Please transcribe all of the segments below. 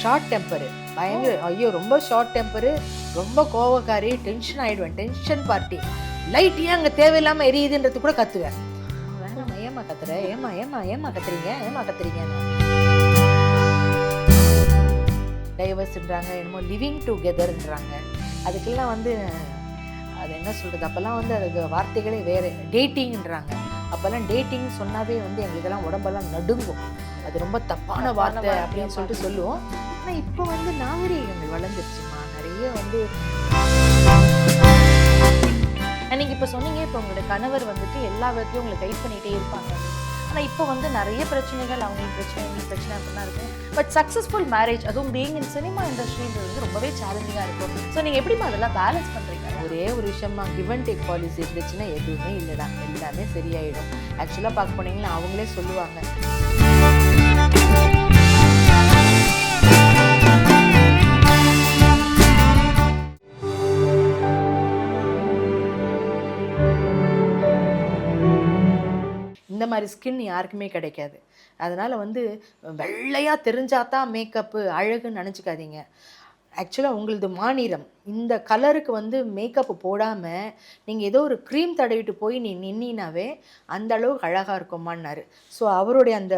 Short டெம்பரு பயங்கர ஐயோ ரொம்ப ஷார்ட் டெம்பரு ரொம்ப கோவக்காரி டென்ஷன் ஆயிடுவேன் டென்ஷன் பார்ட்டி லைட் ஏன் அங்கே தேவையில்லாமல் எரியுதுன்றது கூட கத்துவேன் வேணாம்மா ஏமா கத்துற? ஏமா ஏமா ஏமா கத்துறீங்க? ஏமா கத்துறீங்க? டைவர்ஸ்ன்றாங்க என்னமோ லிவிங் டுகெதர்ன்றாங்க அதுக்கெல்லாம் வந்து அது என்ன சொல்கிறது அப்போல்லாம் வந்து அதுக்கு வார்த்தைகளே வேறு. டேட்டிங்ன்றாங்க அப்போல்லாம் டேட்டிங் சொன்னாவே வந்து எங்களுக்கெல்லாம் உடம்பெல்லாம் நடுங்கும். அது ரொம்ப தப்பான வார்த்தை அப்படின்னு சொல்லிட்டு சொல்லுவோம். ஆனால் இப்போ வந்து நாகரீகங்கள் வளர்ந்துருச்சுமா? நிறைய வந்து நீங்கள் இப்போ சொன்னீங்க இப்போ உங்களோட கணவர் வந்துட்டு எல்லா விதத்தையும் உங்களை கைட் பண்ணிகிட்டே இருப்பாங்க. ஆனால் இப்போ வந்து நிறைய பிரச்சனைகள் அவங்களுக்கு பிரச்சனை இவங்களுக்கு பிரச்சனை அப்படிலாம் இருக்கும் பட் சக்ஸஸ்ஃபுல் மேரேஜ் அதுவும் பீயிங் இன் சினிமா இண்டஸ்ட்ரின்றது வந்து ரொம்பவே சேலஞ்சிங்காக இருக்கும். ஸோ நீங்கள் எப்படிமா அதெல்லாம் பேலன்ஸ் பண்ணுறீங்க ஒரே ஒரு விஷயமா கிவ் அண்ட் டேக் பாலிசி இருந்துச்சுன்னா எதுவுமே இல்லைடா எல்லாமே சரியாயிடும். ஆக்சுவலாக பார்க்க போனீங்கன்னா அவங்களே சொல்லுவாங்க. இந்த மாதிரி ஸ்கின் யாருக்குமே கிடைக்காது. அதனால் வந்து வெள்ளையாக தெரிஞ்சாதான் மேக்கப்பு அழகுன்னு நினச்சிக்காதீங்க. ஆக்சுவலாக உங்களது மாநிலம் இந்த கலருக்கு வந்து மேக்கப் போடாமல் நீங்கள் ஏதோ ஒரு க்ரீம் தடவிட்டு போய் நீ நின்னினாவே அந்த அளவுக்கு அழகாக இருக்குமான்னாரு. ஸோ அவருடைய அந்த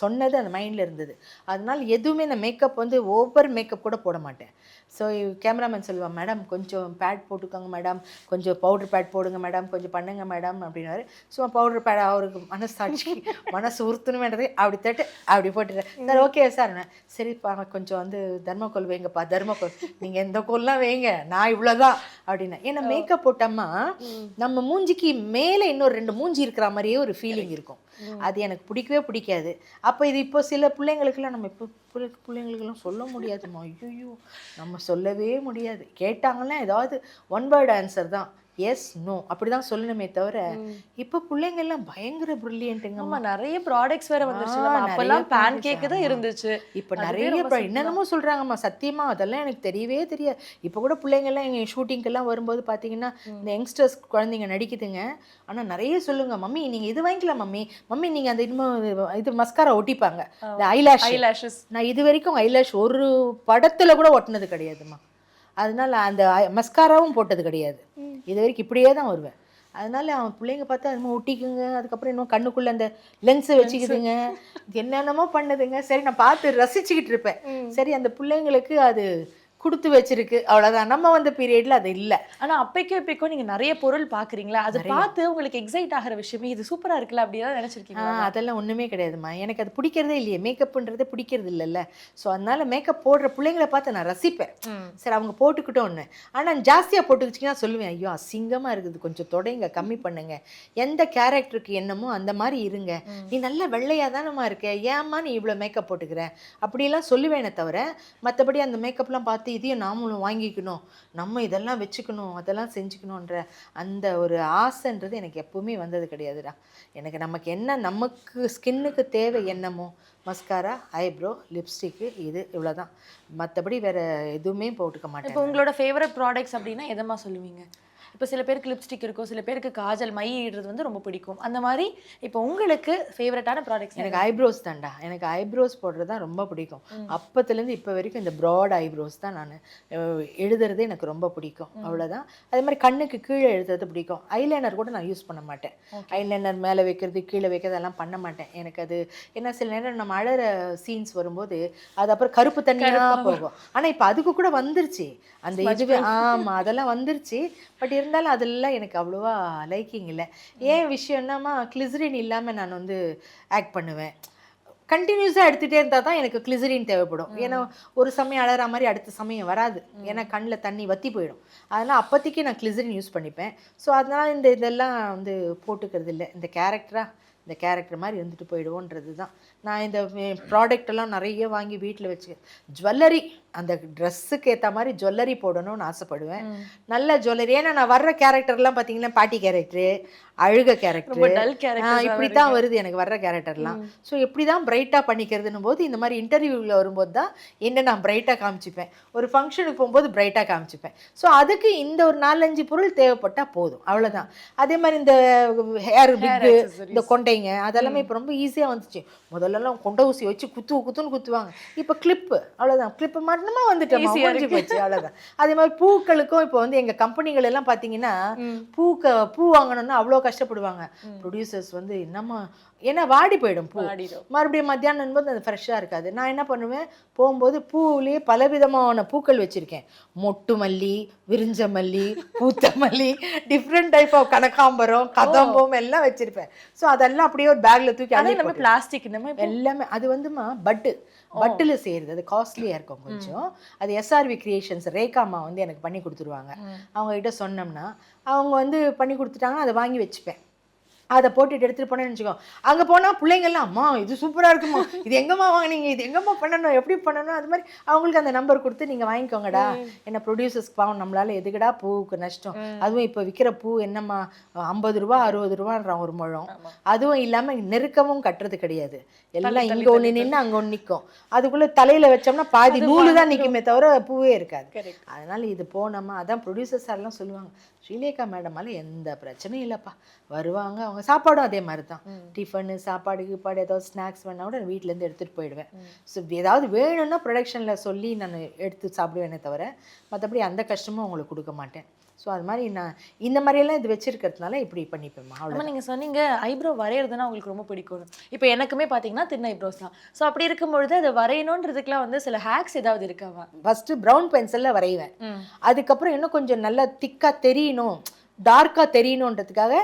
சொன்னது அந்த மைண்டில் இருந்தது. அதனால் எதுவுமே இந்த மேக்கப் வந்து ஓவர் மேக்கப் கூட போட மாட்டேன். ஸோ கேமராமேன் சொல்லுவான் மேடம் கொஞ்சம் பேட் போட்டுக்கோங்க மேடம் கொஞ்சம் பவுடர் பேட் போடுங்க மேடம் கொஞ்சம் பண்ணுங்க மேடம் அப்படின்னாரு. சும்மா பவுடர் பேட் அவருக்கு மனசாட்சி மனசு உறுத்தணுமேன்றது அப்படி தட்டு அப்படி போட்டுட்டேன் சார் ஓகே சார். சரிப்பா கொஞ்சம் வந்து தர்மக்கோல் வைங்கப்பா தர்மக்கோல் நீங்கள் எந்த கோல்லாம் வைங்க நான் இவ்வளோதான் அப்படின்னேன் ஏன்னா மேக்கப் போட்டோம்மா நம்ம மூஞ்சிக்கு மேலே இன்னொரு ரெண்டு மூஞ்சி இருக்கிற மாதிரியே ஒரு ஃபீலிங் இருக்கும். அது எனக்கு பிடிக்கவே பிடிக்காது. அப்போ இது இப்போ சில பிள்ளைங்களுக்கெல்லாம் நம்ம இப்போ பிள்ளைங்களுக்கெல்லாம் சொல்ல முடியாதுமா ஐயோ நம்ம சொல்லவே முடியாது. கேட்டாங்கன்னா ஏதாவது ஒன் வேர்டு ஆன்சர் தான். எஸ் நோ அப்படி தான் சொல்லணுமே தவிர இப்போ பிள்ளைங்க எல்லாம் பயங்கர ப்ரில்லியன்ட்டுங்க ஆமா நிறைய ப்ராடக்ட்ஸ் வேற வந்துருச்சு அப்பெல்லாம் பேன் கேக்கு தான். இருந்துச்சு. இப்போ நிறைய என்னென்னமோ சொல்கிறாங்கம்மா சத்தியமா? அதெல்லாம் எனக்கு தெரியவே தெரியாது. இப்போ கூட பிள்ளைங்கெல்லாம் எங்கள் ஷூட்டிங்கெல்லாம் வரும்போது பார்த்தீங்கன்னா இந்த யங்ஸ்டர்ஸ் குழந்தைங்க நடிக்குதுங்க. ஆனால் நிறைய சொல்லுங்க மம்மி நீங்கள் இது வாங்கிக்கலாம் மம்மி. மம்மி நீங்கள் அந்த இன்னும் இது மஸ்காரா ஒட்டிப்பாங்க. இந்த ஐலாஷ் ஐலாஷஸ் நான் இது வரைக்கும் ஐலாஷ் ஒரு படத்துல கூட ஒட்டினது கிடையாதும்மா. அதனால அந்த மஸ்காராவும் போட்டது கிடையாது. இது வரைக்கும் இப்படியே தான் வருவேன். அதனால அவன் பிள்ளைங்க பார்த்தா என்னமோ ஒட்டிக்குங்க. அதுக்கப்புறம் இன்னும் கண்ணுக்குள்ள அந்த லென்ஸை வச்சுக்குதுங்க. என்னென்னமோ பண்ணுதுங்க. சரி நான் பார்த்து ரசிச்சுக்கிட்டு இருப்பேன். சரி அந்த பிள்ளைங்களுக்கு அது கொடுத்து வச்சிருக்கு. அவ்வளோதான் நம்ம வந்த பீரியட்ல அது இல்லை. ஆனா அப்பைக்கும் இப்பைக்கும் நீங்க நிறைய பொருள் பாக்குறீங்களா? அது பார்த்து உங்களுக்கு எக்ஸைட் ஆகிற விஷயமே இது சூப்பரா இருக்குல்ல அப்படிதான் நினைச்சிருக்கீங்க அதெல்லாம் ஒன்றுமே கிடையாதும்மா. எனக்கு அது பிடிக்கிறதே இல்லையே. மேக்கப்ன்றதே பிடிக்கிறது இல்லைல்ல. ஸோ அதனால மேக்கப் போடுற பிள்ளைங்களை பார்த்து நான் ரசிப்பேன். சரி அவங்க போட்டுக்கிட்டோன்னு. ஆனால் ஜாஸ்தியாக போட்டுக்கிச்சிங்கன்னா சொல்லுவேன் ஐயோ அசிங்கமாக இருக்குது. கொஞ்சம் தொடைங்க கம்மி பண்ணுங்க. எந்த கேரக்டருக்கு என்னமோ அந்த மாதிரி இருங்க. நீ நல்ல வெள்ளையாக தானம்மா இருக்க. ஏம்மா நீ இவ்வளோ மேக்கப் போட்டுக்கிற? அப்படிலாம் சொல்லுவேனே தவிர மற்றபடி அந்த மேக்கப்லாம் பார்த்து இதையும் நாமளும் வாங்கிக்கணும். நம்ம இதெல்லாம் வச்சுக்கணும் அதெல்லாம் செஞ்சுக்கணுன்ற அந்த ஒரு ஆசைன்றது எனக்கு எப்பவுமே வந்தது கிடையாதுடா. எனக்கு நமக்கு என்ன நமக்கு ஸ்கின்னுக்கு தேவை என்னமோ மஸ்காரா ஐப்ரோ லிப்ஸ்டிக்கு இது இவ்வளோதான் மற்றபடி வேற எதுவுமே போட்டுக்க மாட்டேன் இப்போ உங்களோட ஃபேவரட் ப்ராடக்ட்ஸ் அப்படின்னா எதமா சொல்லுவீங்க? இப்போ சில பேருக்கு லிப்ஸ்டிக் இருக்கும் சில பேருக்கு காஜல் மை இடுறது வந்து ரொம்ப பிடிக்கும். அந்த மாதிரி இப்போ உங்களுக்கு ஃபேவரட்டான ப்ராடக்ட்ஸ் எனக்கு ஐப்ரோஸ் தான்டா. எனக்கு ஐப்ரோஸ் போடுறது தான் ரொம்ப பிடிக்கும். அப்பத்துலேருந்து இப்போ வரைக்கும் இந்த ப்ராட் ஐப்ரோஸ் தான் நான் எழுதுறது எனக்கு ரொம்ப பிடிக்கும். அவ்வளோதான் அதே மாதிரி கண்ணுக்கு கீழே எழுதுறது பிடிக்கும். ஐலைனர் கூட நான் யூஸ் பண்ண மாட்டேன். ஐலைனர் மேலே வைக்கிறது கீழே வைக்கிறது எல்லாம் பண்ண மாட்டேன். எனக்கு அது என்ன சில நேரம் நம்ம அழற சீன்ஸ் வரும்போது அது அப்புறம் கருப்பு தண்ணியாக போகும். ஆனால் இப்போ அதுக்கு கூட வந்துருச்சு. அந்த இதுவே ஆமாம் அதெல்லாம் வந்துருச்சு. பட் இருந்தாலும் அதெல்லாம் எனக்கு அவ்வளோவா லைக்கிங் இல்லை. ஏன் விஷயம்னாமா கிளிசரின் இல்லாமல் நான் வந்து ஆக்ட் பண்ணுவேன். கண்டினியூஸாக எடுத்துகிட்டே இருந்தால் தான் எனக்கு கிளிசரின் தேவைப்படும். ஏன்னா ஒரு சமயம் அழற மாதிரி அடுத்த சமயம் வராது. ஏன்னா கண்ணில் தண்ணி வத்தி போயிடும். அதனால் அப்போதைக்கு நான் கிளிசரின் யூஸ் பண்ணிப்பேன். ஸோ அதனால் இந்த இதெல்லாம் வந்து போட்டுக்கிறது இல்லை. இந்த கேரக்டராக இந்த கேரக்டர் மாதிரி இருந்துட்டு போயிடுவோன்றது தான் நான் இந்த ப்ராடக்ட் எல்லாம் நிறைய வாங்கி வீட்டில் வச்சு ஜுவல்லரி அந்த ட்ரெஸ்ஸுக்கு ஏற்ற மாதிரி ஜுவல்லரி போடணும்னு ஆசைப்படுவேன். நல்ல ஜுவல்லரி ஏன்னா நான் வர்ற கேரக்டர்லாம் பார்த்தீங்கன்னா பாட்டி கேரக்டரு அழுக கேரக்டர் இப்படி தான் வருது. எனக்கு வர்ற கேரக்டர்லாம் ஸோ எப்படி தான் பிரைட்டாக பண்ணிக்கிறதுன்னும் போது இந்த மாதிரி இன்டர்வியூவில் வரும்போது தான் என்ன நான் பிரைட்டாக காமிச்சிப்பேன். ஒரு ஃபங்க்ஷனுக்கு போகும்போது பிரைட்டாக காமிச்சிப்பேன். ஸோ அதுக்கு இந்த ஒரு நாலஞ்சு பொருள் தேவைப்பட்டால் போதும். அவ்வளோதான் அதே மாதிரி இந்த ஹேர் பிக்கு. இந்த கொண்டை இல்லைங்க அதெல்லாமே இப்போ ரொம்ப ஈஸியாக வந்துச்சு. முதல்லலாம் கொண்ட ஊசி வச்சு குத்து குத்துன்னு குத்துவாங்க. இப்போ கிளிப்பு அவ்வளோதான் கிளிப்பு மட்டுமா வந்துட்டோம். ஆ முடிஞ்சு போச்சு அவ்வளோதான் அதே மாதிரி பூக்களுக்கும் இப்போ வந்து எங்கள் கம்பெனிகள் எல்லாம் பார்த்தீங்கன்னா பூக்க பூ வாங்கணும்னா அவ்வளோ கஷ்டப்படுவாங்க. ப்ரொடியூசர்ஸ் வந்து என்னம்மா ஏன்னா வாடி போயிடும் பூ. மறுபடியும் மத்தியானம் போது அது ஃப்ரெஷ்ஷாக இருக்காது. நான் என்ன பண்ணுவேன்? போகும்போது பூவிலேயே பலவிதமான பூக்கள் வச்சுருக்கேன். மொட்டு மல்லி விரிஞ்ச மல்லி பூத்த மல்லி டிஃப்ரெண்ட் டைப் ஆஃப் கனகாம்பரம் கதம்பம் எல்லாம் வச்சுருப்பேன். ஸோ அதெல்லாம் அப்படியே ஒரு பேக்கில் தூக்கி அது நம்ம பிளாஸ்டிக் இப்போ எல்லாமே அது வந்துமா பட்டு பட்டில் செய்கிறது அது காஸ்ட்லியாக இருக்கும் கொஞ்சம். அது எஸ்ஆர்வி கிரியேஷன்ஸ் ரேகாமா வந்து எனக்கு பண்ணி கொடுத்துருவாங்க. அவங்க கிட்ட சொன்னோம்னா அவங்க வந்து பண்ணி கொடுத்துட்டாங்கன்னா அதை வாங்கி வச்சுப்பேன். அதை போட்டுட்டு எடுத்துகிட்டு போனேன்னு வச்சுக்கோ. அங்கே போனால் பிள்ளைங்கள்லாம் அம்மா இது சூப்பராக இருக்குமா? இது எங்கம்மா வாங்குனீங்க? இது எங்கம்மா பண்ணணும்? எப்படி பண்ணணும்? அது மாதிரி அவங்களுக்கு அந்த நம்பர் கொடுத்து நீங்கள் வாங்கிக்கோங்கடா. என்ன ப்ரொடியூசர்ஸ்க்கு பாவம் நம்மளால எதுக்குடா பூவுக்கு நஷ்டம்? அதுவும் இப்போ விற்கிற பூ என்னம்மா? ஐம்பது ரூபா அறுபது ரூபான்றான் ஒரு முழம். அதுவும் இல்லாமல் நெருக்கமும் கட்டுறது கிடையாது. எல்லாம் இங்கே ஒன்று நின்று அங்கே ஒன்று நிற்கும் அதுக்குள்ளே தலையில் வச்சோம்னா பாதி நூலு தான் நிற்குமே தவிர பூவே இருக்காது. அதனால இது போனோமா? அதான் ப்ரொடியூசர் சார்லாம் சொல்லுவாங்க. ஸ்ரீலேகா மேடமால எந்த பிரச்சனையும் இல்லைப்பா. வருவாங்க அவங்க சாப்பாடும் அதே மாதிரி தான் டிஃபனு சாப்பாடு கீப்பாடு ஏதாவது ஸ்நாக்ஸ் வேணா கூட நான் வீட்டிலேருந்து எடுத்துகிட்டு போயிடுவேன். ஸோ ஏதாவது வேணும்னா ப்ரொடக்ஷனில் சொல்லி நான் எடுத்து சாப்பிடுவேனே தவிர மற்றபடி அந்த கஷ்டமும் அவங்களுக்கு கொடுக்க மாட்டேன். ஸோ அது மாதிரி நான் இந்த மாதிரியெல்லாம் இது வச்சிருக்கிறதுனால இப்படி பண்ணிப்பேம்மா. அவ்வளோ ஆமா நீங்க சொன்னீங்க ஐப்ரோ வரையறதுன்னா உங்களுக்கு ரொம்ப பிடிக்கும். இப்போ எனக்குமே பாத்தீங்கன்னா தின்ன ஐப்ரோஸ் தான். ஸோ அப்படி இருக்கும் பொழுது அதை வரையணுன்றதுக்குலாம் வந்து சில ஹேக்ஸ் ஏதாவது இருக்காவா? ஃபஸ்ட்டு ப்ரௌன் பென்சிலில் வரைவேன். அதுக்கப்புறம் இன்னும் கொஞ்சம் நல்லா திக்காக தெரியணும். டார்க்காக தெரியணுன்றதுக்காக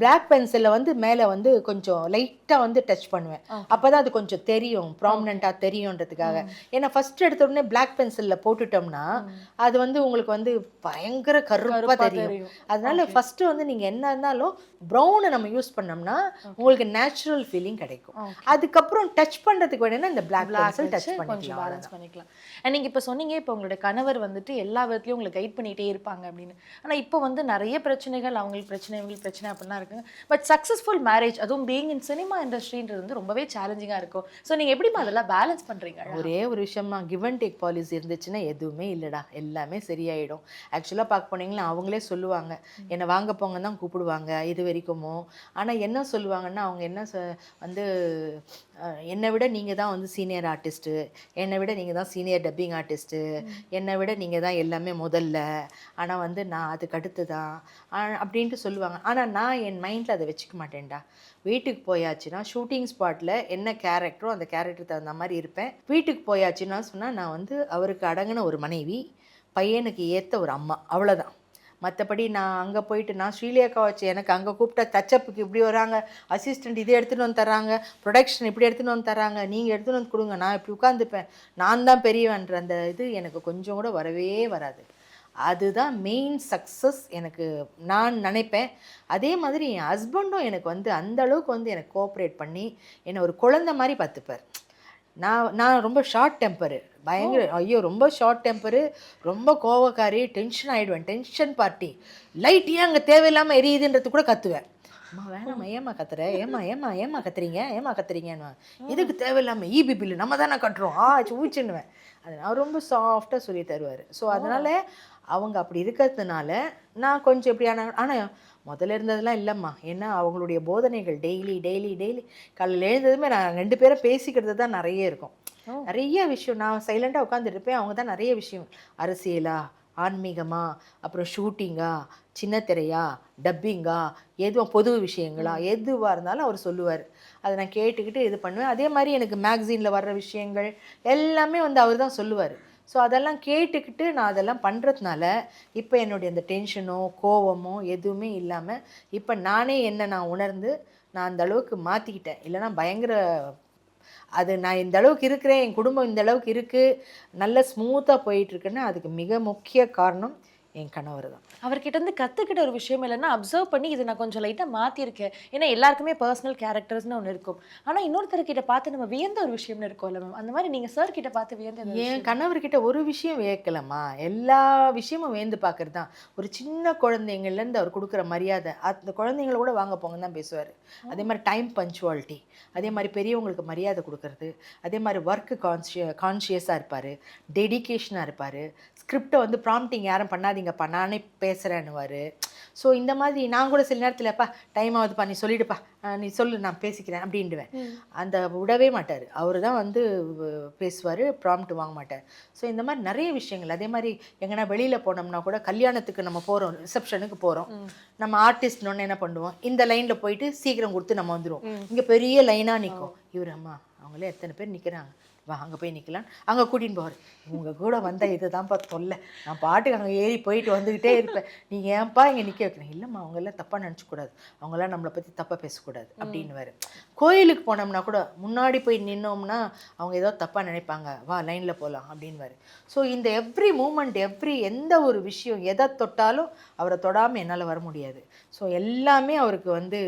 பிளாக் பென்சிலில் வந்து மேலே வந்து கொஞ்சம் லைட்டாக வந்து டச் பண்ணுவேன். அப்போ தான் அது கொஞ்சம் தெரியும் ப்ராமினெண்ட்டாக தெரியுன்றதுக்காக. ஏன்னா ஃபர்ஸ்ட் எடுத்த உடனே பிளாக் பென்சிலில் போட்டுட்டோம்னா அது வந்து உங்களுக்கு வந்து பயங்கர கருப்பாக கருப்பா தெரியும். அதனால ஃபஸ்ட்டு வந்து நீங்கள் என்ன இருந்தாலும் ப்ரௌனை நம்ம யூஸ் பண்ணோம்னா உங்களுக்கு நேச்சுரல் ஃபீலிங் கிடைக்கும். அதுக்கப்புறம் டச் பண்ணுறதுக்கு வேணும்னா இந்த பிளாக் பென்சில் டச் பண்ணிக்கலாம் பேலன்ஸ் பண்ணிக்கலாம். அண்ட் நீங்க இப்போ சொன்னீங்க இப்போ உங்களோட கணவர் வந்துட்டு எல்லா விதத்துலையும் உங்களை கைட் பண்ணிட்டே இருப்பாங்க அப்படின்னு. ஆனா இப்போ வந்து நிறைய பிரச்சனைகள் அவங்களுக்கு பிரச்சனை இவங்களுக்கு பிரச்சனை அப்படிலாம் இருக்குங்க பட் சக்ஸஸ்ஃபுல் மேரேஜ் அதுவும் பீயிங் இன் சினிமா இண்டஸ்ட்ரின்றது வந்து ரொம்பவே சேலஞ்சிங்காக இருக்கும். ஸோ நீங்க எப்படிமா அதெல்லாம் பேலன்ஸ் பண்றீங்க ஒரே ஒரு விஷயமா கிவ் அண்ட் டேக் பாலிசி இருந்துச்சுன்னா எதுவுமே இல்லைடா எல்லாமே சரியாயிடும். ஆக்சுவலாக பார்க்க போனீங்கன்னா அவங்களே சொல்லுவாங்க என்னை வாங்க போங்க தான் கூப்பிடுவாங்க இது வரைக்குமோ? ஆனால் என்ன சொல்லுவாங்கன்னா அவங்க என்ன வந்து என்னை விட நீங்கள் தான் வந்து சீனியர் ஆர்டிஸ்ட்டு என்னை விட நீங்கள் தான் சீனியர் டப்பிங் ஆர்டிஸ்ட்டு என்னை விட நீங்கள் தான் எல்லாமே முதல்ல. ஆனால் வந்து நான் அதுக்கு அடுத்து தான் அப்படின்ட்டு சொல்லுவாங்க. ஆனால் நான் என் மைண்டில் அதை வச்சுக்க மாட்டேன்டா. வீட்டுக்கு போயாச்சுன்னா ஷூட்டிங் ஸ்பாட்டில் என்ன கேரக்டரோ அந்த கேரக்டர் தகுந்த மாதிரி இருப்பேன். வீட்டுக்கு போயாச்சுன்னா சொன்னால் நான் வந்து அவருக்கு அடங்கின ஒரு மனைவி பையனுக்கு ஏற்ற ஒரு அம்மா. அவ்வளோதான் மற்றபடி நான் அங்கே போயிட்டு நான் ஸ்ரீலேகா வச்சு எனக்கு அங்கே கூப்பிட்டா தச்சப்புக்கு இப்படி வராங்க அசிஸ்டண்ட் இதை எடுத்துகிட்டு வந்து தராங்க ப்ரொடக்ஷன் இப்படி எடுத்துகிட்டு வந்து தராங்க நீங்கள் எடுத்துகிட்டு வந்து கொடுங்க நான் இப்படி உட்காந்துப்பேன் நான் தான் பெரியவன்ற அந்த இது எனக்கு கொஞ்சம் கூட வரவே வராது. அதுதான் மெயின் சக்ஸஸ் எனக்கு நான் நினைப்பேன். அதே மாதிரி என் ஹஸ்பண்டும் எனக்கு வந்து அந்த அளவுக்கு வந்து எனக்கு கோஆப்ரேட் பண்ணி என்னை ஒரு குழந்த மாதிரி பார்த்துப்பார். நான் நான் ரொம்ப ஷார்ட் டெம்பரு பயங்கர ஐயோ ரொம்ப ஷார்ட் டெம்பரு ரொம்ப கோவக்காரி டென்ஷன் ஆகிடுவேன் டென்ஷன் பார்ட்டி லைட் ஏன் அங்கே தேவையில்லாமல் எரியுதுன்றது கூட கத்துவேன். அம்மா வேணாம்மா ஏமா கத்துற? ஏமா ஏமா ஏமா கத்துறீங்க? ஏமா கத்துறீங்கன்னு. எதுக்கு தேவையில்லாமல் இபி பில்லு நம்ம தானே கட்டுறோம். ஆ ஊச்சுன்னுவேன். அது அவர் ரொம்ப சாஃப்டாக சொல்லி தருவார். ஸோ அதனால் அவங்க அப்படி இருக்கிறதுனால நான் கொஞ்சம் எப்படியான ஆனால் முதல்ல இருந்ததெல்லாம் இல்லைம்மா. ஏன்னா அவங்களுடைய போதனைகள் டெய்லி டெய்லி டெய்லி காலையில் எழுந்ததுமே நான் ரெண்டு பேரும் பேசிக்கிறது தான் நிறைய இருக்கும். நிறைய விஷயம். நான் சைலண்டாக உட்காந்துருப்பேன் அவங்க தான் நிறைய விஷயம். அரசியலா? ஆன்மீகமா? அப்புறம் ஷூட்டிங்கா சின்ன திரையா டப்பிங்கா எதுவும் பொது விஷயங்களா? எதுவாக இருந்தாலும் அவர் சொல்லுவார். அதை நான் கேட்டுக்கிட்டு இது பண்ணுவேன். அதே மாதிரி எனக்கு மேக்சினில் வர்ற விஷயங்கள் எல்லாமே வந்து அவர் தான் சொல்லுவார். ஸோ அதெல்லாம் கேட்டுக்கிட்டு நான் அதெல்லாம் பண்ணுறதுனால இப்போ என்னுடைய அந்த டென்ஷனோ கோவமோ எதுவுமே இல்லாமல் இப்போ நானே என்ன நான் உணர்ந்து நான் அந்த அளவுக்கு மாற்றிக்கிட்டேன் இல்லைன்னா பயங்கர அது நான் இந்த அளவுக்கு இருக்கிறேன் என் குடும்பம் இந்த அளவுக்கு இருக்குது நல்ல ஸ்மூத்தாக போயிட்டுருக்குன்னா அதுக்கு மிக முக்கிய காரணம் என் கணவர் தான் அவர்கிட்ட இருந்து கத்துக்கிட்ட ஒரு விஷயம் இல்லைன்னா அப்சர்வ் பண்ணி இதை நான் கொஞ்சம் லைட்டா மாத்திருக்கேன். ஏன்னா எல்லாருக்குமே பர்சனல் கேரக்டர்ஸ்னு ஒன்று இருக்கும். ஆனா இன்னொருத்தர் கிட்ட பார்த்து நம்ம வியந்த ஒரு விஷயம்னு இருக்கும்ல மேம் அந்த மாதிரி நீங்க சார் கிட்ட பார்த்து வியந்த. என் கணவர்கிட்ட ஒரு விஷயம் வியக்கலம்மா. எல்லா விஷயமும் வேந்து பார்க்கறது தான். ஒரு சின்ன குழந்தைங்கள்லேருந்து அவர் கொடுக்குற மரியாதை அந்த குழந்தைங்கள கூட வாங்க போங்கன்னு தான் பேசுவார். அதே மாதிரி டைம் பஞ்சுவாலிட்டி அதே மாதிரி பெரியவங்களுக்கு மரியாதை கொடுக்கறது அதே மாதிரி ஒர்க்கு கான்ஷிய கான்ஷியஸாக இருப்பார் டெடிகேஷனாக இருப்பார். ஸ்கிரிப்டை வந்து ப்ராம்ப்டிங் யாரும் பண்ணாதீங்கப்பா நானே பேசுகிறேன்னுவார் ஸோ இந்த மாதிரி நான் கூட சில நேரத்தில் அப்பா டைம் ஆகுதுப்பா நீ சொல்லிடுப்பா. நீ சொல்லு நான் பேசிக்கிறேன் அப்படின்டுவேன் அந்த விடவே மாட்டார். அவர் தான் வந்து பேசுவார் ப்ராம்ப்ட் வாங்க மாட்டார். ஸோ இந்த மாதிரி நிறைய விஷயங்கள். அதே மாதிரி எங்கன்னா வெளியில் போனோம்னா கூட கல்யாணத்துக்கு நம்ம போகிறோம் ரிசப்ஷனுக்கு போகிறோம் நம்ம ஆர்டிஸ்ட் ஒன்று என்ன பண்ணுவோம்? இந்த லைனில் போயிட்டு சீக்கிரம் கொடுத்து நம்ம வந்துடுவோம் இங்கே பெரிய லைனாக நிற்கும் இவர் அம்மா அவங்களே எத்தனை பேர் நிற்கிறாங்க வா அங்கே போய் நிற்கலாம் அங்கே கூட்டின்னு போவார். உங்க கூட வந்தால் இதுதான்ப்பா தொல்லை. நான் பாட்டுக்கு அங்கே ஏறி போயிட்டு வந்துக்கிட்டே இருப்பேன். நீங்கள் ஏன்ப்பா இங்கே நிற்க வைக்கிறேன் இல்லைம்மா அவங்கெல்லாம் தப்பாக நினச்சக்கூடாது. அவங்களாம் நம்மளை பற்றி தப்பாக பேசக்கூடாது அப்படின்னுவாரு. கோயிலுக்கு போனோம்னா கூட முன்னாடி போய் நின்னோம்னா அவங்க ஏதோ தப்பாக நினைப்பாங்க. வா லைனில் போகலாம் அப்படின்வாரு ஸோ இந்த எவ்ரி மூமெண்ட் எவ்ரி எந்த ஒரு விஷயம் எதை தொட்டாலும் அவரை தொடாமல் என்னால் வர முடியாது. ஸோ எல்லாமே அவருக்கு வந்து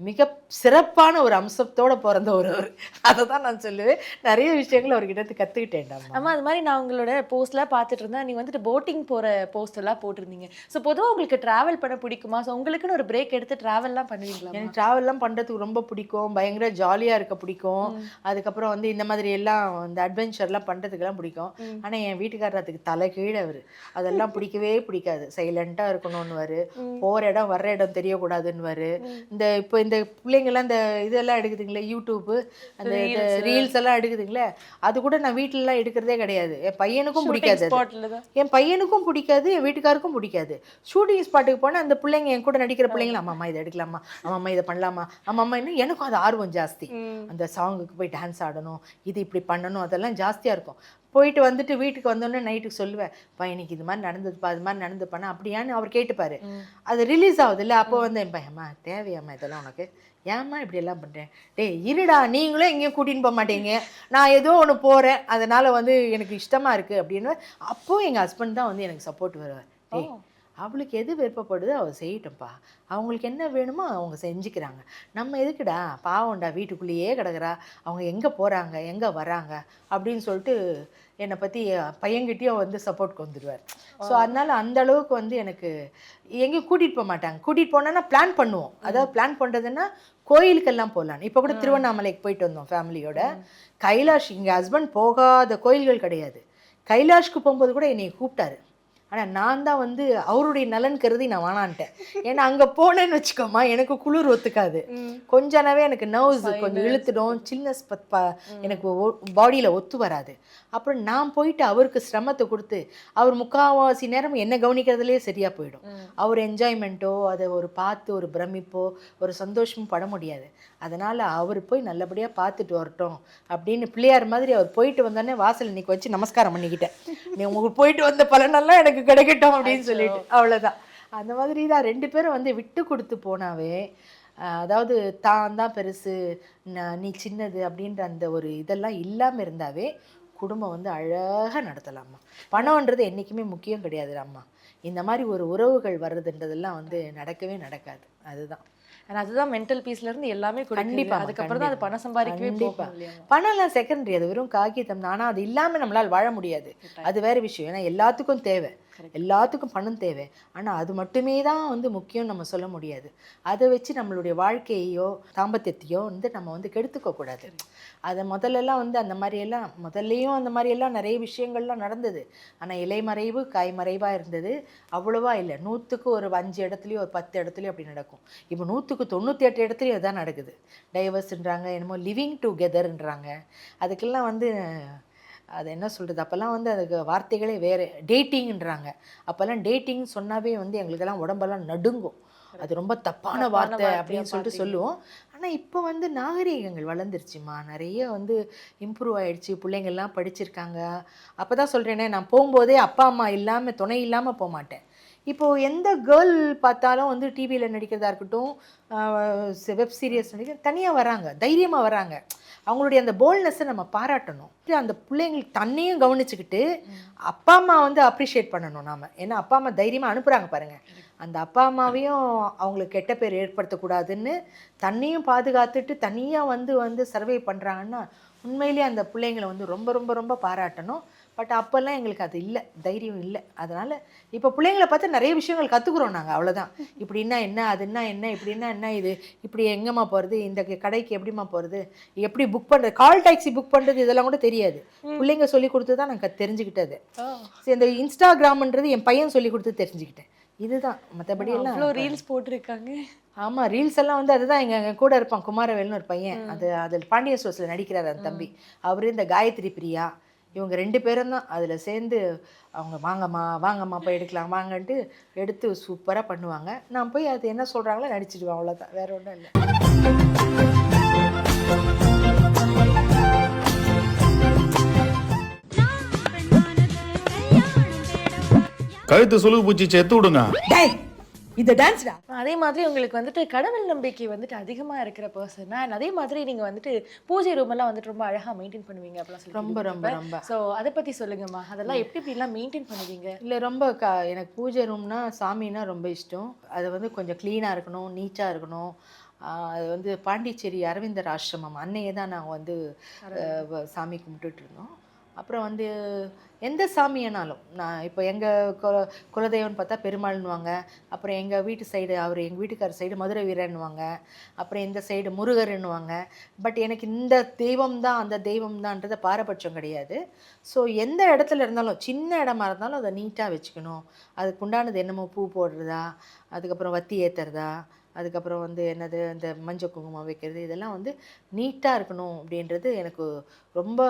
மிக சிறப்பான ஒரு அம்சத்தோட பிறந்த ஒருவர் அதை தான் நான் சொல்லுவேன். நிறைய விஷயங்கள் அவர்கிட்ட இருந்து கற்றுக்கிட்டேன்டா ஆமா அது மாதிரி நான் உங்களோட போஸ்ட்லாம் பார்த்துட்டு இருந்தேன். நீங்க வந்துட்டு போட்டிங் போற போஸ்ட் எல்லாம் போட்டிருந்தீங்க. ஸோ பொதுவா உங்களுக்கு டிராவல் பண்ண பிடிக்குமா? ஸோ உங்களுக்குன்னு ஒரு பிரேக் எடுத்து டிராவல்லாம் பண்ணுவீங்களா எனக்கு ட்ராவல்லாம் பண்ணுறதுக்கு ரொம்ப பிடிக்கும். பயங்கர ஜாலியாக இருக்க பிடிக்கும். அதுக்கப்புறம் வந்து இந்த மாதிரி எல்லாம் இந்த அட்வென்ச்சர்லாம் பண்ணுறதுக்கெல்லாம் பிடிக்கும். ஆனால் என் வீட்டுக்காரர் அதுக்கு தலை கீழே அவர். அதெல்லாம் பிடிக்கவே பிடிக்காது. சைலண்ட்டாக இருக்கணும்னுவாரு. போகிற இடம் வர்ற இடம் தெரியக்கூடாதுன்னுவாரு. இந்த இப்போ இந்த பிள்ளைங்கெல்லாம் இந்த இதெல்லாம் எடுக்குதுங்களே யூடியூப்பு அந்த ரீல்ஸ் எல்லாம் எடுக்குதுங்களே அது கூட நான் வீட்டிலலாம் எடுக்கிறதே கிடையாது. என் பையனுக்கும் பிடிக்காது என் பையனுக்கும் பிடிக்காது என் வீட்டுக்காருக்கும் பிடிக்காது. ஷூட்டிங் ஸ்பாட்டுக்கு போனால் அந்த பிள்ளைங்க என் கூட நடிக்கிற பிள்ளைங்கள அம்மா இதை எடுக்கலாமா? அம்மா இதை பண்ணலாமா? அம்மா இன்னும் எனக்கும் அது ஆர்வம் ஜாஸ்தி. அந்த சாங்குக்கு போய் டான்ஸ் ஆடணும் இது இப்படி பண்ணணும் அதெல்லாம் ஜாஸ்தியாக இருக்கும். போயிட்டு வந்துட்டு வீட்டுக்கு வந்தோடனே நைட்டுக்கு சொல்லுவேன் பையனுக்கு இது மாதிரி நடந்ததுப்பா அது மாதிரி நடந்து பண்ண அப்படியான்னு அவர் கேட்டுப்பாரு. அது ரிலீஸ் ஆகுது இல்லை அப்போ வந்து என் பையன்மா தேவையாம்மா இதெல்லாம் உனக்கு? ஏம்மா இப்படி எல்லாம் பண்ணுறேன் டேய் இருடா நீங்களும் எங்கேயும் கூட்டின்னு போக மாட்டீங்க. நான் ஏதோ ஒன்று போகிறேன் அதனால் வந்து எனக்கு இஷ்டமாக இருக்குது அப்படின்னு. அப்போது எங்கள் ஹஸ்பண்ட் தான் வந்து எனக்கு சப்போர்ட் வருவார். டேய் அவளுக்கு எது விருப்பப்படுதோ அவள் செய்யட்டும்ப்பா. அவங்களுக்கு என்ன வேணுமோ அவங்க செஞ்சுக்கிறாங்க. நம்ம எதுக்குடா? பாவம்டா வீட்டுக்குள்ளேயே கிடக்குறா. அவங்க எங்கே போகிறாங்க எங்கே வராங்க? அப்படின்னு சொல்லிட்டு என்னை பற்றி பையன்கிட்டயும் வந்து சப்போர்ட்க்கு வந்துடுவார் ஸோ அதனால் அந்த அளவுக்கு வந்து எனக்கு எங்கேயும் கூட்டிகிட்டு போக மாட்டாங்க. கூட்டிகிட்டு போனோன்னா பிளான் பண்ணுவோம். அதாவது பிளான் பண்ணுறதுன்னா கோயிலுக்கெல்லாம் போகலான்னு இப்போ கூட திருவண்ணாமலைக்கு போயிட்டு வந்தோம் ஃபேமிலியோட கைலாஷ் இங்கே ஹஸ்பண்ட் போகாத கோயில்கள் கிடையாது. கைலாஷ்க்கு போகும்போது கூட என்னை கூப்பிட்டாரு. ஆனால் நான் தான் வந்து அவருடைய நலன் கருதி நான் வேணான்ட்டேன் ஏன்னா அங்கே போனேன்னு வச்சுக்கோமா எனக்கு குளிர் ஒத்துக்காது. கொஞ்சனாவே எனக்கு நர்வ்ஸ் கொஞ்சம் இழுத்துடும் சில்னஸ் எனக்கு பாடியில் ஒத்து வராது. அப்புறம் நான் போயிட்டு அவருக்கு சிரமத்தை கொடுத்து அவர் முக்கால்வாசி நேரம் என்ன கவனிக்கிறதுலேயே சரியாக போயிடும். அவர் என்ஜாய்மெண்ட்டோ அதை ஒரு பார்த்து ஒரு பிரமிப்போ ஒரு சந்தோஷமும் பட முடியாது. அதனால் அவர் போய் நல்லபடியாக பார்த்துட்டு வரட்டும் அப்படின்னு பிள்ளையார் மாதிரி அவர் போயிட்டு வந்தோடனே வாசல் இன்னைக்கு வச்சு நமஸ்காரம் பண்ணிக்கிட்டேன். நீ உங்களுக்கு போயிட்டு வந்த பலனெல்லாம் எனக்கு கிடைக்கட்டும் அப்படின்னு சொல்லிட்டு. அவ்வளோதான் அந்த மாதிரி தான் ரெண்டு பேரும் வந்து விட்டு கொடுத்து போனாவே அதாவது தான் தான் பெருசு ந- நீ சின்னது அப்படின்ற அந்த ஒரு இதெல்லாம் இல்லாமல் இருந்தாவே குடும்பம் வந்து அழகாக நடத்தலாம்மா. பணம்ன்றது என்றைக்குமே முக்கியம் கிடையாது அம்மா இந்த மாதிரி ஒரு உறவுகள் வர்றதுன்றதெல்லாம் வந்து நடக்கவே நடக்காது. அதுதான். And அதுதான் மென்டல் பீஸ்ல இருந்து எல்லாமே கண்டிப்பா, அதுக்கப்புறம் தான் அது பணம் சம்பாதிக்கவே இல்லையா? பணம்லாம் செகண்டரி அது வெறும் காகிதம். ஆனால் அது இல்லாமல் நம்மளால் வாழ முடியாது. அது வேற விஷயம். ஏன்னா எல்லாத்துக்கும் தேவை. எல்லாத்துக்கும் பணம் தேவை. ஆனால் அது மட்டுமே தான் வந்து முக்கியம் நம்ம சொல்ல முடியாது. அதை வச்சு நம்மளுடைய வாழ்க்கையோ தாம்பத்தியத்தையோ வந்து நம்ம வந்து கெடுத்துக்க கூடாது. அதை முதல்லலாம் வந்து அந்த மாதிரியெல்லாம் முதல்லையும் அந்த மாதிரியெல்லாம் நிறைய விஷயங்கள்லாம் நடந்தது. ஆனால் இலைமறைவு காய்மறைவாக இருந்தது. அவ்வளவா இல்லை. நூற்றுக்கு ஒரு அஞ்சு இடத்துலையும் ஒரு பத்து இடத்துலையும் அப்படி நடக்கும். இப்போ நூற்றுக்கு தொண்ணூற்றி எட்டு இடத்துலையும் அதுதான் நடக்குது. டைவர்ஸ்ன்றாங்க என்னமோ லிவிங் டுகெதர்ன்றாங்க அதுக்கெல்லாம் வந்து அது என்ன சொல்கிறது அப்போல்லாம் வந்து அதுக்கு வார்த்தைகளே வேறு டேட்டிங்ன்றாங்க அப்போல்லாம் டேட்டிங் சொன்னாவே வந்து எங்களுக்கெல்லாம் உடம்பெல்லாம் நடுங்கும். அது ரொம்ப தப்பான வார்த்தை அப்படின்னு சொல்லிட்டு. சொல்லுவோம். ஆனால் இப்போ வந்து நாகரீகங்கள் வளர்ந்துருச்சுமா? நிறைய வந்து இம்ப்ரூவ் ஆயிடுச்சு. பிள்ளைங்கள்லாம் படிச்சிருக்காங்க. அப்போ தான் சொல்கிறேனே நான் போகும்போதே அப்பா அம்மா இல்லாமல் துணை இல்லாமல் போக மாட்டேன் இப்போது எந்த கேர்ள் பார்த்தாலும் வந்து டிவியில் நடிக்கிறதா இருக்கட்டும் வெப் சீரியஸ் நடிக்க தனியாக வராங்க தைரியமாக வராங்க. அவங்களுடைய அந்த போல்னஸை நம்ம பாராட்டணும். அந்த பிள்ளைங்களுக்கு தன்னையும் கவனிச்சுக்கிட்டு அப்பா அம்மா வந்து அப்ரிஷியேட் பண்ணணும் நாம. ஏன்னா அப்பா அம்மா தைரியமாக அனுப்புகிறாங்க பாருங்க. அந்த அப்பா அம்மாவையும் அவங்களுக்கு கெட்ட பேர் ஏற்படுத்தக்கூடாதுன்னு தன்னையும் பாதுகாத்துட்டு தனியாக வந்து வந்து சர்வே பண்ணுறாங்கன்னா உண்மையிலேயே அந்த பிள்ளைங்களை வந்து ரொம்ப ரொம்ப ரொம்ப பாராட்டணும். பட் அப்போல்லாம் எங்களுக்கு அது இல்லை தைரியம் இல்லை. அதனால் இப்போ பிள்ளைங்களை பார்த்து நிறைய விஷயங்கள் கற்றுக்குறோம் நாங்கள் அவ்வளோதான் இப்படின்னா என்ன அதுன்னா என்ன இப்படின்னா என்ன இது? இப்படி எங்கேம்மா போகிறது இந்த கடைக்கு எப்படிம்மா போகிறது எப்படி புக் பண்ணுறது கால் டாக்ஸி புக் பண்ணுறது இதெல்லாம் கூட தெரியாது. பிள்ளைங்க சொல்லி கொடுத்து தான் நான் தெரிஞ்சுக்கிட்டது சரி இந்த இன்ஸ்டாகிராம்ன்றது என் பையன் சொல்லி கொடுத்து தெரிஞ்சுக்கிட்டேன். இதுதான் மற்றபடி எல்லாம் ரீல்ஸ் போட்டிருக்காங்க. ஆமா ரீல்ஸ் எல்லாம் வந்து அதுதான் எங்க எங்க கூட இருப்பான் குமாரவேல்னு ஒரு பையன். அது அதில் பாண்டிய ஸ்டோர்ஸில் நடிக்கிறார் அந்த தம்பி. அவரு இந்த காயத்ரி பிரியா இவங்க ரெண்டு பேரும் தான் அதில் சேர்ந்து அவங்க வாங்கம்மா வாங்கம்மா போய் எடுக்கலாம் வாங்கன்ட்டு எடுத்து சூப்பராக பண்ணுவாங்க. நான் போய் அது என்ன சொல்கிறாங்களோ நடிச்சிடுவேன் அவ்வளோதான் வேற ஒன்றும் இல்லை. கழுத்து சுழுகு பூச்சி செத்து விடுங்க. டேய் இந்த டான்ஸ்டா அதே மாதிரி உங்களுக்கு வந்துட்டு கடவுள் நம்பிக்கை வந்துட்டு அதிகமா இருக்கிற பர்சன் அண்ட் அதே மாதிரி நீங்க வந்துட்டு பூஜை ரூம் எல்லாம் வந்துட்டு ரொம்ப அழகா மெயின்டைன் பண்ணுவீங்க அப்படிலாம் சொல்லி ரொம்ப ரொம்ப ரொம்ப. ஸோ அதை பத்தி சொல்லுங்கம்மா. அதெல்லாம் எப்படி இப்படிலாம் மெயின்டைன் பண்ணுவீங்க? இல்லை ரொம்ப க எனக்கு பூஜை ரூம்னா சாமின்னா ரொம்ப இஷ்டம். அது வந்து கொஞ்சம் க்ளீனாக இருக்கணும் நீட்டாக இருக்கணும். அது வந்து பாண்டிச்சேரி அரவிந்தர் ஆசிரமம். அன்னையே தான் நாங்கள் வந்து சாமி கும்பிட்டுட்டு இருந்தோம். அப்புறம் வந்து எந்த சாமியானாலும் நான் இப்போ எங்கள் குல குலதெய்வம்னு பார்த்தா பெருமாள்னுவாங்க. அப்புறம் எங்கள் வீட்டு சைடு அவர் எங்கள் வீட்டுக்கார சைடு மதுரை வீரன்னுவாங்க அப்புறம் இந்த சைடு முருகர்னுவாங்க பட் எனக்கு இந்த தெய்வம் தான் அந்த தெய்வம் தான்ன்றத பாரபட்சம் கிடையாது. ஸோ எந்த இடத்துல இருந்தாலும் சின்ன இடமா இருந்தாலும் அதை நீட்டாக வச்சுக்கணும். அதுக்கு உண்டானது என்னமோ பூ போடுறதா அதுக்கப்புறம் வத்தி ஏற்றுறதா அதுக்கப்புறம் வந்து என்னது இந்த மஞ்சள் குங்குமம் வைக்கிறது இதெல்லாம் வந்து நீட்டாக இருக்கணும் அப்படின்றது எனக்கு ரொம்ப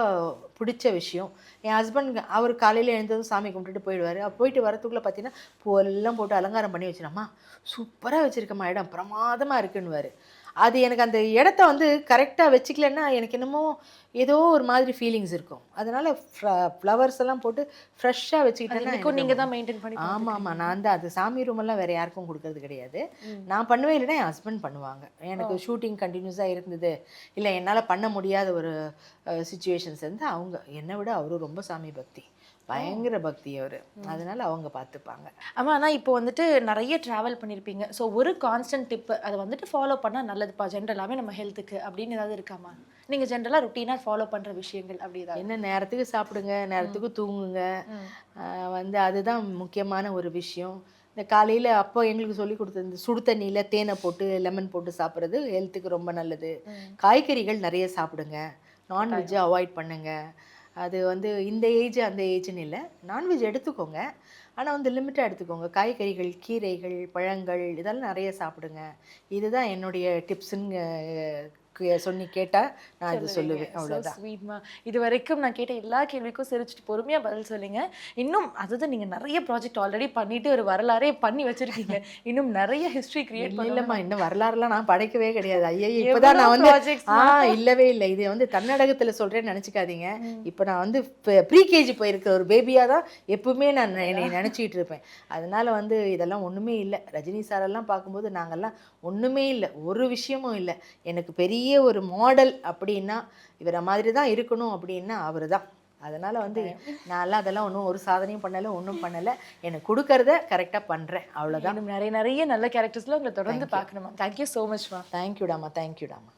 பிடிச்ச விஷயம். என் ஹஸ்பண்ட் அவர் காலையில் எழுந்ததும் சாமி கும்பிட்டுட்டு போயிடுவார். போயிட்டு வரத்துக்குள்ளே பார்த்தீங்கன்னா பூவெல்லாம் போட்டு அலங்காரம் பண்ணி வச்சிடம்மா சூப்பராக வச்சுருக்கம்மா இடம் பிரமாதமாக இருக்குன்னுவார். அது எனக்கு அந்த இடத்த வந்து கரெக்டாக வச்சுக்கலன்னா எனக்கு என்னமோ ஏதோ ஒரு மாதிரி ஃபீலிங்ஸ் இருக்கும். அதனால் ஃப்ளவர்ஸ் எல்லாம் போட்டு ஃப்ரெஷ்ஷாக வச்சுக்கிட்டேன்னா இதுக்கும் எனக்கு நீங்க ரொம்ப- தான் மெயின்டைன் பண்ணி ஆமாம் ஆமாம் நான் தான் அது சாமி ரூமெல்லாம் வேறு யாருக்கும் கொடுக்கறது கிடையாது. நான் பண்ணுவேன் இல்லைன்னா என் ஹஸ்பண்ட் பண்ணுவாங்க. எனக்கு ஷூட்டிங் கண்டினியூஸாக இருந்தது. இல்லை என்னால் பண்ண முடியாத ஒரு சுச்சுவேஷன்ஸ் இருந்து அவங்க. என்னை விட அவரும் ரொம்ப சாமி பக்தி. பயங்கர பக்தி அவர். அதனால அவங்க பார்த்துப்பாங்க ஆமா ஆனா இப்போ வந்துட்டு நிறைய டிராவல் பண்ணியிருப்பீங்க ஸோ ஒரு கான்ஸ்டன்ட் டிப் அதை வந்துட்டு ஃபாலோ பண்ணா நல்லதுப்பா. ஜென்ரலாவே நம்ம ஹெல்த்துக்கு அப்படின்னு ஏதாவது இருக்காமா? நீங்க ஜென்ரலா ருட்டீனா ஃபாலோ பண்ற விஷயங்கள் அப்படி ஏதாவது? என்ன நேரத்துக்கு சாப்பிடுங்க நேரத்துக்கு தூங்குங்க. வந்து அதுதான் முக்கியமான ஒரு விஷயம். இந்த காலையில் அப்போ எங்களுக்கு சொல்லி கொடுத்தது இந்த சுடு தண்ணியில் தேனை போட்டு லெமன் போட்டு சாப்பிட்றது ஹெல்த்துக்கு ரொம்ப நல்லது. காய்கறிகள் நிறைய சாப்பிடுங்க. நான்வெஜ்ஜை அவாய்ட் பண்ணுங்க. அது வந்து இந்த ஏஜ் அந்த ஏஜ்னு இல்லை. நான்வெஜ் எடுத்துக்கோங்க. ஆனால் வந்து லிமிட்டாக எடுத்துக்கோங்க. காய்கறிகள் கீரைகள் பழங்கள் இதெல்லாம் நிறைய சாப்பிடுங்க. இதுதான் என்னுடைய டிப்ஸுன்னு சொல்லி கேட்டால் நான் இது சொல்லுவேன். அவ்வளோதான் ஸ்வீட்மா இது வரைக்கும் நான் கேட்ட எல்லா கேள்விக்கும் சிரிச்சிட்டு பொறுமையா பதில் சொல்லுங்க. இன்னும் அதாவது நீங்க நிறைய ப்ராஜெக்ட் ஆல்ரெடி பண்ணிட்டு ஒரு வரலாறே பண்ணி வச்சிருக்கீங்க. இன்னும் நிறைய ஹிஸ்டரி கிரியேட் இல்ல இல்லம்மா. இன்னும் வரலாறுலாம் நான் படைக்கவே கிடையாது. ஐயா இப்பதான் நான் வந்து ஆ இல்லவே இல்லை. இது வந்து தன்னடகத்துல சொல்றேன்னு நினைச்சுக்காதீங்க. இப்போ நான் வந்து ப்ரீ கேஜி போயிருக்கிற ஒரு பேபியா தான் எப்பவுமே நான் என்னை நினைச்சிட்டு இருப்பேன். அதனால வந்து இதெல்லாம் ஒண்ணுமே இல்லை. ரஜினி சாரெல்லாம் பார்க்கும்போது நாங்கெல்லாம் ஒண்ணுமே இல்லை. ஒரு விஷயமும் இல்லை. எனக்கு பெரிய ஒரு மாடல் அப்படின்னா இவரை மாதிரி தான் இருக்கணும் அப்படின்னா அவர் தான் அதனால வந்து நான்லாம் அதெல்லாம் ஒன்றும் ஒரு சாதனையும் பண்ணலை ஒன்றும் பண்ணலை. எனக்கு கொடுக்கறத கரெக்டாக பண்ணுறேன் அவ்வளோதான் நிறைய நிறைய நல்ல கேரக்டர்ஸ்ல உங்களை தொடர்ந்து பார்க்கணுமா? Thank you so மச்மா தேங்க்யூடாமா தேங்க்யூடாமா